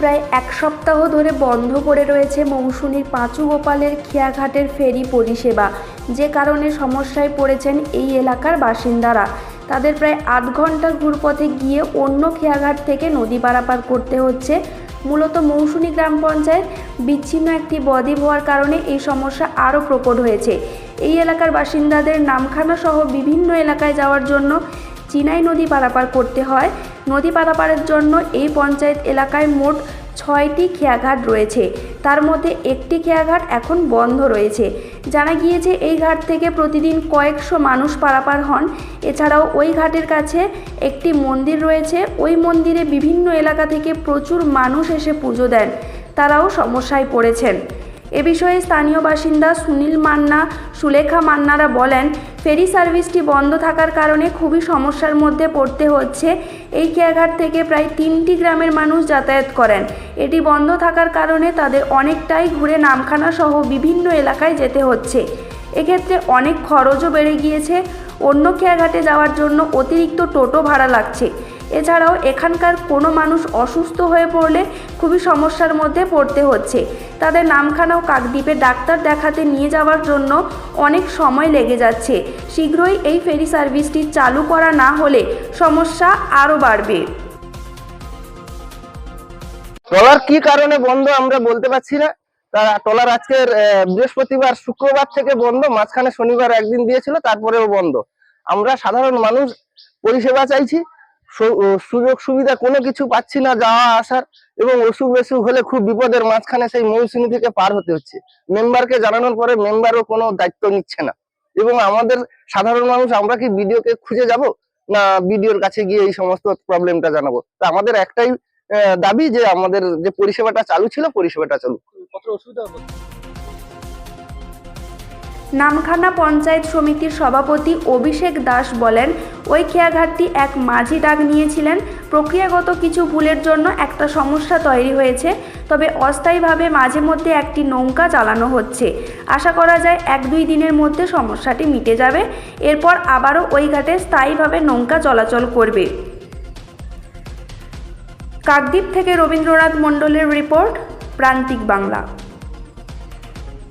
প্রায় এক সপ্তাহ ধরে বন্ধ করে রয়েছে মৌসুমীর পাঁচু গোপালের খেয়াঘাটের ফেরি পরিষেবা। যে কারণে সমস্যায় পড়েছেন এই এলাকার বাসিন্দারা। তাদের প্রায় আধ ঘণ্টার ঘুরপথে গিয়ে অন্য খেয়াঘাট থেকে নদী পারাপার করতে হচ্ছে। মূলত মৌসুমী গ্রাম পঞ্চায়েত বিচ্ছিন্ন একটি বদ্বীপ হওয়ার কারণে এই সমস্যা আরও প্রকট হয়েছে। এই এলাকার বাসিন্দাদের নামখানা সহ বিভিন্ন এলাকায় যাওয়ার জন্য চিনাই নদী পারাপার করতে হয়। নদী পারাপারের জন্য এই পঞ্চায়েত এলাকায় মোট ছয়টি খেয়াঘাট রয়েছে। তার মধ্যে একটি খেয়াঘাট এখন বন্ধ রয়েছে। জানা গিয়েছে, এই ঘাট থেকে প্রতিদিন কয়েকশো মানুষ পারাপার হন। এছাড়াও ওই ঘাটের কাছে একটি মন্দির রয়েছে। ওই মন্দিরে বিভিন্ন এলাকা থেকে প্রচুর মানুষ এসে পুজো দেন। তারাও সমস্যায় পড়েছেন। এ বিষয়ে স্থানীয় বাসিন্দা সুনীল মান্না, সুলেখা মান্নারা বলেন, ফেরি সার্ভিসটি বন্ধ থাকার কারণে খুবই সমস্যার মধ্যে পড়তে হচ্ছে। এই কেয়াঘাট থেকে প্রায় তিনটি গ্রামের মানুষ যাতায়াত করেন। এটি বন্ধ থাকার কারণে তাদের অনেকটাই ঘুরে নামখানা সহ বিভিন্ন এলাকায় যেতে হচ্ছে। এক্ষেত্রে অনেক খরচও বেড়ে গিয়েছে। অন্য খেয়াঘাটে যাওয়ার জন্য অতিরিক্ত টোটো ভাড়া লাগছে। এছাড়াও এখানকার কোনো মানুষ অসুস্থ হয়ে পড়লে খুবই সমস্যার মধ্যে পড়তে হচ্ছে। তাদের নামখানা ও কাকদ্বীপে ডাক্তার দেখাতে নিয়ে যাওয়ার জন্য অনেক সময় লেগে যাচ্ছে। শীঘ্রই এই ফেরি সার্ভিসটি চালু করা না হলে সমস্যা আরও বাড়বে। ট্রলার কি কারণে বন্ধ আমরা বলতে পারছি না। তা ট্রলার আজকের বৃহস্পতিবার, শুক্রবার থেকে বন্ধ, মাঝখানে শনিবার একদিন দিয়েছিল, তারপরেও বন্ধ। আমরা সাধারণ মানুষ পরিষেবা চাইছি। সুযোগ সুবিধা কোনো কিছু পাচ্ছি না যাওয়া, আসার এবং অসুখ বেসুখ হলে খুব বিপদের মাঝখানে সেই মৌসুমী থেকে পার হতে হচ্ছে। মেম্বারকে জানানোর পরে মেম্বারও কোনো দায়িত্ব নিচ্ছে না। এবং আমাদের সাধারণ মানুষ, আমরা কি বিডিওকে খুঁজে যাব? না বিডিওর কাছে গিয়ে এই সমস্ত প্রবলেমটা জানাব? তা আমাদের একটাই দাবি যে আমাদের যে পরিষেবাটা চালু ছিল, পরিষেবাটা চালু নামখানা পঞ্চায়েত সমিতির সভাপতি অভিষেক দাস বলেন, ওই খেয়াঘাটটি এক মাঝি ডাক নিয়েছিলেন। প্রক্রিয়াগত কিছু ভুলের জন্য একটা সমস্যা তৈরি হয়েছে, তবে অস্থায়ীভাবে মাঝে মধ্যে একটি নৌকা চালানো হচ্ছে। আশা করা যায় এক দুই দিনের মধ্যে সমস্যাটি মিটে যাবে। এরপর আবারও ওই ঘাটে স্থায়ীভাবে নৌকা চলাচল করবে। কাকদ্বীপ থেকে রবীন্দ্রনাথ মণ্ডলের রিপোর্ট, প্রান্তিক বাংলা।